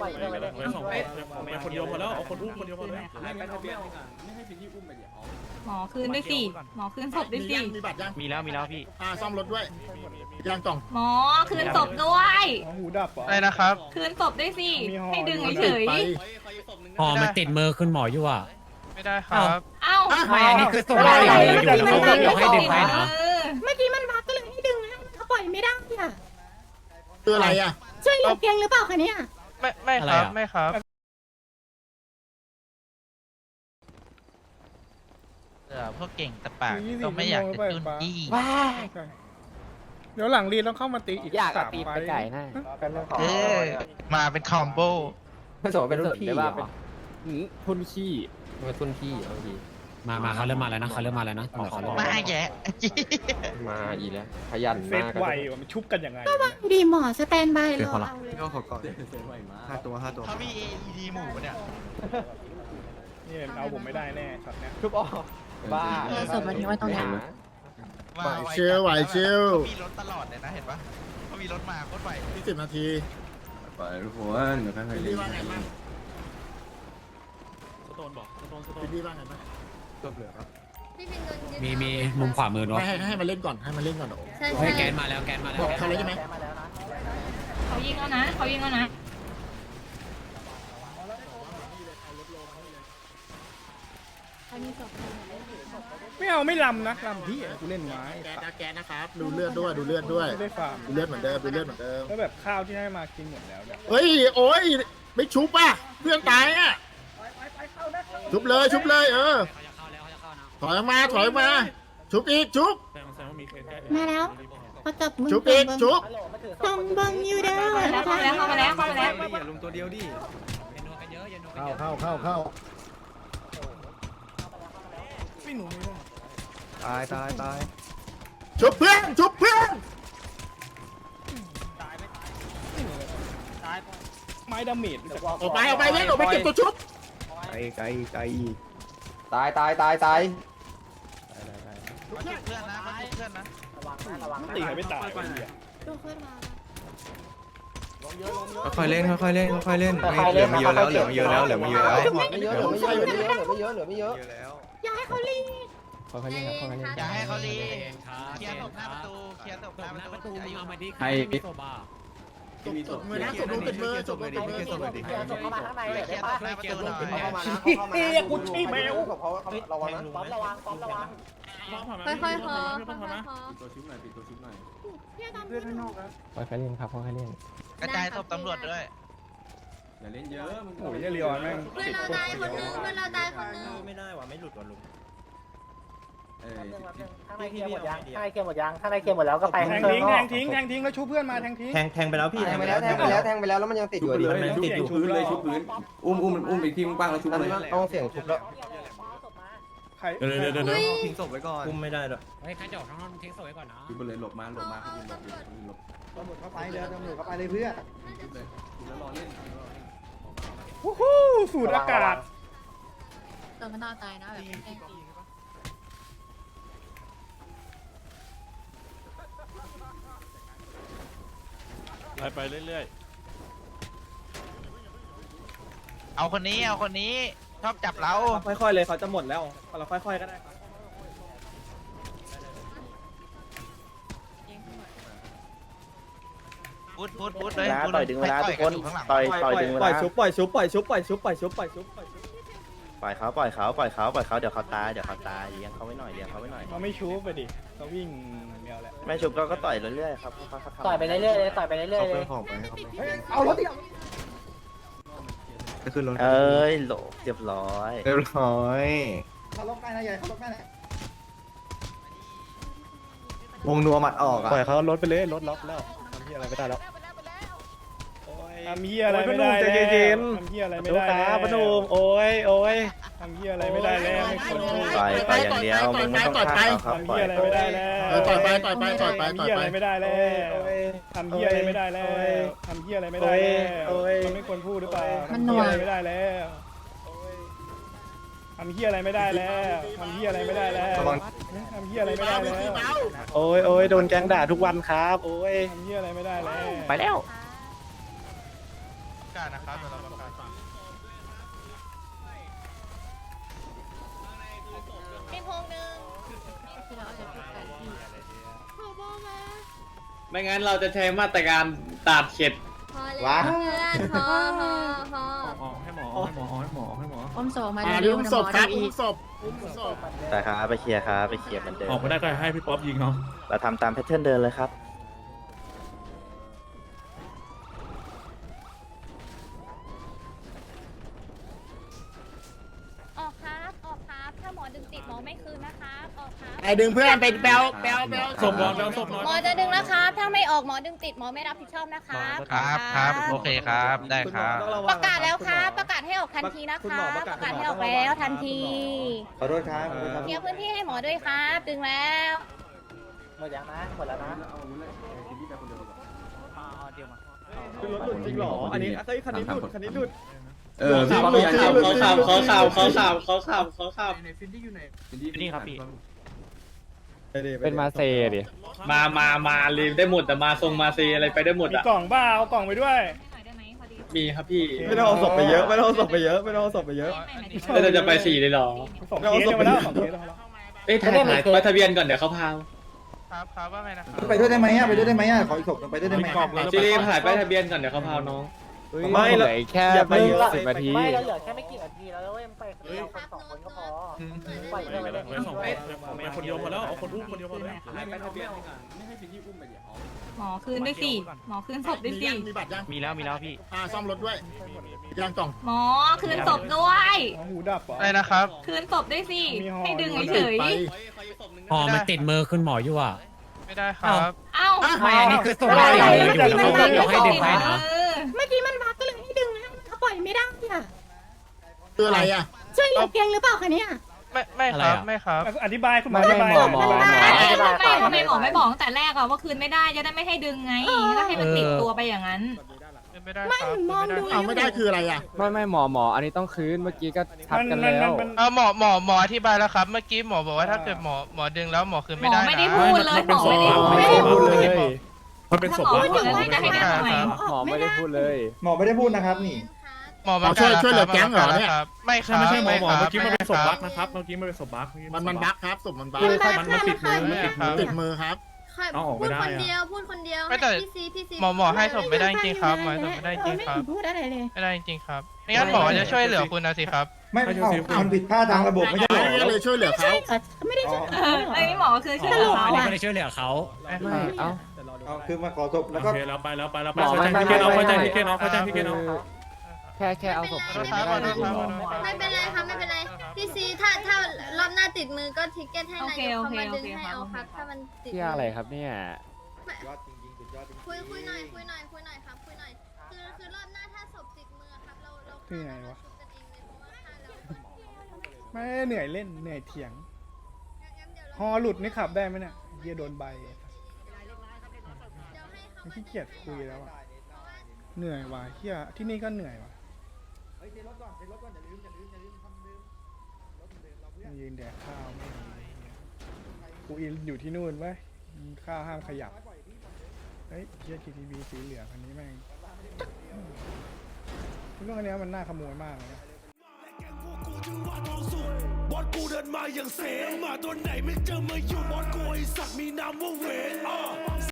ปล่อยไปเพื่อนไปเลยสองไปไปคนเดียวพอแล้วเอาคนอุ้มคนเดียวพอแล้วไม่ไม่ทะเบียนไม่ให้พี่อุ้มไปเดี๋ยวหมอคืนด้วยสิหมอคืนศพด้วยสิมีบัตรยังมีแล้วมีแล้วพี่อ่าซ่อมรถด้วยยังต่องหมอคืนศพด้วยหูดับเหรออะไรนะครับ คืนศพด้วยสิมีห่อให้ดึงเฉยไปอ๋อมันติดมือคุณหมออยู่อะไม่ได้ครับๆเอ้าไม่อันนี้คือส่งไม่ให้ได้เดี๋ยวไม่ได้เดี๋ยวให้ดึงให้นะเออเมื่อกี้มันพักก็เลยให้ดึงนะเขาปล่อยไม่ได้อะคืออะไรอะช่วยเหลือเพียงหรือเปล่าคะเนี่ย ไม่ไม่ครับไม่ครับเออพวกเก่งแต่ปากก็ไม่อยากจะจุนจี้ว้าใช่เดี๋ยวหลังรีต้องเข้ามาตีอีกอยากสาเอามตีไฟไปไก่หน้าเออมาเป็นคอมโบไม่สมเป็นรุ่นพี่เหรอทุนขี้เป็นทุนขี้เอาดี มามาเขาเริ่มมาแล้วนะเขาเริ่มมาแล้วนะหมอเขาเริ่มมามาแยะมาอีแล้วขยันเซมาตกไวว่ะมันชุบกันยังไงดีหมอสแตนบายรอเอาเลยห้าตัวห้าตัว เขามี AED หมูเนี่ยนี่เอาผมไม่ได้แน่ช็อตเนี้ยชุบออกบ้าเออศพมันทิ้งไว้ตรงไหนไหวเชียวไหวเชียว เขามีรถตลอดเลยนะเห็นปะเขามีรถมาโคตรไวที่สิบนาทีไปทุกคนเดี๋ยวค่อยๆพี่เล่นว่าไงบ้างสโตนบอกสโตนสโตนพี่ว่าไงบ้าง มีมีมุมขวามือเนาะให้ให้ให้มันเล่นก่อนให้มันเล่นก่อนโอ้เฮ้ยแกนมาแล้วแกนมาแล้วบอกเขาเลยใช่ไหมเขายิงแล้วนะเขายิงแล้วนะไม่เอาไม่ลำนะลำพี่กูเล่นไม้แกนนะแกนนะครับดูเลือดด้วยดูเลือดด้วยไม่ได้ฟาร์มดูเลือดเหมือนเดิมดูเลือดเหมือนเดิมแล้วแบบข้าวที่ให้มากินหมดแล้วเนี่ยเฮ้ยโอ้ยไม่ชุบป่ะเพื่อนตายอะชุบเลยชุบเลยเออ ถอยออกมาถอยออกมาชุบอีกชุบแสดงแสดงว่ามีเคสแก้มาแล้วเขาจับมือชุบอีกชุบตรงบังอยู่เด้อเข้ามาแล้วเข้ามาแล้วเข้ามาแล้วอย่าลงตัวเดียวดิอย่านัวกันเยอะอย่านัวกันเข้าเยอะเข้าเข้าเข้าตายตายตายชุบเพื่อนชุบเพื่อนไม้ดาเมจมันจะออกไปออกไปเล่นออกไปเก็บตัวชุบไกลไกลไกล ตายตายตายตายเขาชุบเพื่อนนะเขาชุบเพื่อนนะตีใครไม่ตายวันเดียวดูเพื่อนมาค่อยๆเล่นค่อยๆเล่นค่อยๆเล่นเหลือไม่เยอะแล้วเหลือไม่เยอะแล้วเหลือไม่เยอะแล้วไม่เยอะเหลือไม่เยอะเหลือไม่เยอะเหลือไม่เยอะเหลือไม่เยอะเยอะแล้วอย่าให้เขาลีค่อยๆเล่นครับค่อยๆเล่นอย่าให้เขาลีครับเคลียร์ศพหน้าประตูเคลียร์ศพตหน้าบประหน้าประตูตูอายุเอามาดิให้ไม่โซบาตบมือนะตบมือติดมือตบมือติดมือเข้ามาข้างในเคเลยลียร์ศพหน้าประตูหน่อยเข้ามานะเข้ามานะกูชี้แมวเขาระวังนะป๊อประวังป๊อระวังค่อยๆพอค่อยๆพอนะปิดตัวชุบหน่อยปิดตัวชุบหน่อยพี่ดำเพื่อนข้างนอกค่อยๆเล่นครับค่อยๆเล่นกระจายศพตำรวจด้วยอย่าเล่นเยอะมึงโอ้ยเนี่ยเรียวแม่งเพื่อนติดเราโคตรตายคนเดียวนึงเพื่อนเราตายคนนึงไม่ได้ว่ะไม่หลุดว่ะลุง เออข้างในเคลียร์หมดยังข้างในเคลียร์หมดยังข้างในเคลียร์หมดแล้วก็ไปแทข้างงนอกทิ้งแทงทิ้งแทงทิ้งแล้วชูเพื่อนมาแทงทิ้ง แทงแทงไปแล้วพี่แทงไปแล้วแทงไปแล้วแทงไปแล้วแล้วมันยังติดอชุบยู่ไปดีเลยมันติดอยู่พื้นเลยชุบพื้นอุ้มอุ้มมันอุ้มไปที่บ้างแล้วชุบนั่นเลยต้องเสียงชุบแล้วใครเดี๋ยวเดี๋ยวเดี๋ยวเดี๋ยวทิ้งศพไว้ก่อนอุ้มไม่ได้หรอกเฮ้ยใครจะออกข้างนอกทิ้งศพไว้ก่อนนะชุบไปเลยหลบมาหลบมาเขาหลบหลบตำรวจเข้าไปเดี๋ยวตำรวจเข้าไปเลยเพื่อนชุบเลยแล้วรอเล่นวู้ฮู้สูดอากาศตัวมันน่าตายนะแบบ แกล้งตีไปไปเรื่อยเอาคนนี้เอาคนนี้ชอบจับเราค่อยๆเลยเขาจะหมดแล้วเราค่อยๆก็ได้พุดพุดพุดเลยต่อยดึงเวลาทุกคนข้างหลังต่อยต่อยดึงเวปล่ลาอยชุบปล่อยชุบปล่อยชุบปล่อยชุบปล่อยชุบปล่อยชุบปล่อยชุบปล่อยเขาปล่อยเขาปล่อยเขาปล่อยเขาเดี๋ยวเขาตายเดี๋ยวเขาตายเลี้ยงเขาไว้หน่อยเลี้ยงเขาไว้หน่อยเขาไม่ชุบไปดิเขาวิ่ง เดียวแหละไม่ชุบก็ก็ต่อยเรื่อยๆครับเขาเขาทำต่อยไปเรื่อยๆเลยต่อยไปเรื่อยๆเลยของไปให้เขาเอารถดิก็คือรถเอ้ยโหลเรียบร้อยเรียบร้อยเขาล็อกได้นะใหญ่เขาล็อกได้นะวงนัวหมัดออกอะปล่อยเขารถไปเลยรถล็อกแล้วทำเหี้ยอะไรไม่ได้แล้วทำเหี้ยอะไรไม่ได้แล้วทำเหี้ยอะไรไม่ได้แล้วพนุมโอ้ยโอ้ยทำเหี้ยอะไรไม่ได้แล้วไม่ควรพูดต่อยต่อยอย่างเดียวมึงไม่ต้องฆ่าเขาครับทำปล่อเหี้ยยอะไรไม่ได้แล้วเออต่อยไปต่อยไปต่อยไปทำต่อยเหี้ยไปอะไรไม่ได้แล้วทำเหี้ยอะไรไม่ได้แล้วทำเหี้ยอะไรไม่ได้แล้วมันไม่ควรพูดหรือเปล่าทำเหี้ยอะไรไม่ได้แล้วทำเหี้ยอะไรไม่ได้แล้วทำเหี้ยอะไรไม่ได้แล้วระวังทำเหี้ยอะไรไม่ได้เบาแล้พี่วเบาโอ้ยโอ้ยโดนแก๊งด่าทุกวันครับ โอ้ยทำเหี้ยอะไรไม่ได้แล้วไปแล้วทกาศนะครับเดี๋ยวเราประกาศมีพงหนึ่งที่เราจะพูดกันที่ขอบอกมาไม่งั้นเราจะใช้มาตรการตัดเข็ด พอแล้วเพื่อนพอพอพอออกให้หมอให้หมอให้หมอให้หมอ อมศพมาอ่าเร็อุ้วมๆศพครับอีอุ้กมศพอุ้มศพแต่ครับไปเคลียร์ครับไปเคลียร์เหมือนเดิมออกไม่ได้ก็ให้พี่ป๊อปยิงเอาเราทำตามแพทเทิร์นเดินเลยครับ ถ้าหมอดึงติดหมอไม่คืนนะครับออกครับไอ้ดึงเพื่อนไปแปลวแปลวแปลวศพบอลแล้วศพน้อยหมอจะดึงนะครับถ้าไม่ออกหมอดึงติดหมอไม่รับผิดชอบนะครับครับครับโอเคครับได้ครับ ประกาศแล้วครับ ประกาศให้ออกทันทีนะคะ ประกาศให้ออกแล้วทันทีขอโทษครับขอโทษครับเคลียร์พื้นที่ให้หมอด้วยครับดึงแล้วหมดยังนะหมดแล้วนะคือรถหลุดจริงเหรออันนี้เฮ้ยคันนี้หลุดคันนี้หลุด เออพี่ป๊อปยังเขาข่าวเขาข่าวเขาข่าวเขาข่าวเขาข่าวนี่ครับพี่ เป็นมาเซดิมามามาเลยได้หมดแต่มาทรงมาเซีอะไรไปได้หมดมีอะ กล่องบ้าเอากล่องไปด้วย ให้หน่อยได้ไหมพอดีมีครับพี่ไม่ต้องเอาศพไปเยอะ ไม่ต้องเอาศพไปเยอะ ไม่ต้องเอาศพไปเยอะ แล้วเราจะไปสี่เลยเหรอ สองเคสยังไม่ได้สองเคสแล้วเอ้ยถ่ายถ่ายไปทะเบียนก่อนเดี๋ยวเขาพาครับครับว่าไงนะครับไปด้วยได้ไหมอะไปด้วยได้ไหมอะขออีกศพหนึ่งไปด้วยได้ไหมซีรีถ่ายไปทะเบียนก่อนเดี๋ยวเขาพาน้อง ไม่เหละลือแค่อย่าไปไม่เยอะสิบนาที ไม่เราเหลือแค่ไม่กี่นาทีแล้วเว้ยไปเราคนสองคนก็พอไปไปสองไปไปคนเดียวพอแล้วเอาคนอุ้มคนเดียวพอแล้วถ่ายไปทะเบียนหมอคืนด้วยสิหมอคืนศพด้วยมีสิยังมีบัตรยังมีแล้วมีแล้วพี่อ่าซ่อมรถด้วยยังกล่องหมอคืนศพด้วยหมอหูดับเหรออะไรนะครับ คืนศพด้วยสิมีห่อให้ดึงเฉยไปหอมันติดมือคุณหมออยู่อะไม่ได้ครับๆเอ้าไม่อันนี้คือส่งไม่ให้ได้เดี๋ยวเดี๋ยวเดี๋ยวให้ดึงให้นะ คืออะไรอะช่วยเหลือเพียงหรือเปล่าคะเนี่ยไม่ไม่ครับไม่ครับ อธิบายคุณหมอไม่อธิไม่บายหมอหมอหมอ ทำไมทำไมหมอไม่บอกตั้งแต่แรกอะว่าคืนไม่ได้จะได้ไม่ให้ดึงไงก็ให้มันติดตัวไปอย่างนั้น ไม่ได้ครับมองดูเอาไม่ได้คืออะไรอะไม่ไม่หมอหมออันนี้ต้องคืนเมื่อกี้ก็ทักมันกันมันแล้วมัน เออหมอหมอหมออธิบายแล้วครับ เมื่อกี้หมอบอกว่าถ้าเกิดหมอหมอดึงแล้วหมอคืนหมไม่อได้ไม่ได้นะพูดเลยหมอไม่ได้พูดไม่ได้พูดเลย มันเป็นศถ้าพหมอแล้วพูดอย่างนั้นจะให้ดึงทำไมหมอไม่ได้พูดเลย หมอไม่ได้พูดนะครับนี่ หมอมาไม่คใช่รับไม่ใช่หมอหมอไครัเมื่อกี้มันเป็นศพไคบัรักนะครับเมื่อกี้มันเป็นศพบักมันมันบั๊กครับศพมันบั๊กมันมันติดมือมันติดมือ ติดมือครับเอาออกไม่พูดได้คนอะ เดียวพูดคนเดียวไม่แต่ พี่ซีพี่ซีหมอหมอให้ศพไม่ได้จริงๆครับหมอให้ศพไม่ได้จริงๆครับ พูดอะไรเลย ไม่ได้จริงๆครับไม่งั้นหมอจะช่วยเหลือคุณนะสิครับ ไม่เอามันผิดพลาดทางระบบไม่ใช่เหรอก็เลยช่วยเหลือเขา ไม่ได้ช่วยเอออันนี้หมอคือช่วยเหลืออันเขานี้อะไม่ได้ช่วยเหลือเขา ไม่เอ้าเอาคือมาขอศพแล้วโอก็ เคแล้วไปแล้วไปแล้วไปหมอเข้าใจไม่พี่เกไม่ณฑ์เอาไม่เข้าใจไม่พี่เกณฑ์เอาเข้าใจพี่เกณฑ์เอา แค่แค่เอาศพขอโทษครับขอโทษครับขอโทษครับไม่เป็นไรครับไม่เป็นไรพี่ซีถ้าถ้ารอบหน้าติดมือก็ทิกเก็ตให้นายกเขามาดึงให้เอาครับถ้ามันติดที่อะไรครับเนี่ยยอดจริงๆสุดยอดจริงๆคุยคุยหน่อยคุยหน่อยคุยหน่อยครับคุยหน่อยคือคือรอบหน้าถ้าศพติดมือครับเราเราคือไงวะชุบกันเองเลยเพราะว่าฆ่าแล้วไม่เหนื่อยเล่นเหนื่อยเถียงงั้นเดี๋ยวเราฮอหลุดนี่ขับได้ไหมเนี่ยเฮียโดนใบเดี๋ยวให้เขามันขี้เกียจคุยแล้วอะเหนื่อยว่ะเฮียที่นี่ก็เหนื่อยว่ะ ยืนแดกข้าวไม่มีกูอินอยู่ที่นู่นไว้ยข้าวห้ามขยับเฮ้ยเฮียทีทีวีสีเหลืองอันนี้แม่งเรื่องอันเนี้ยมันน่าขโมยมากเลยนะบอสกูเดินมาอย่างเสงมาตัวไหนไม่เจอมาอยู่บอสกูไอสักมีนามว่าเวนอะ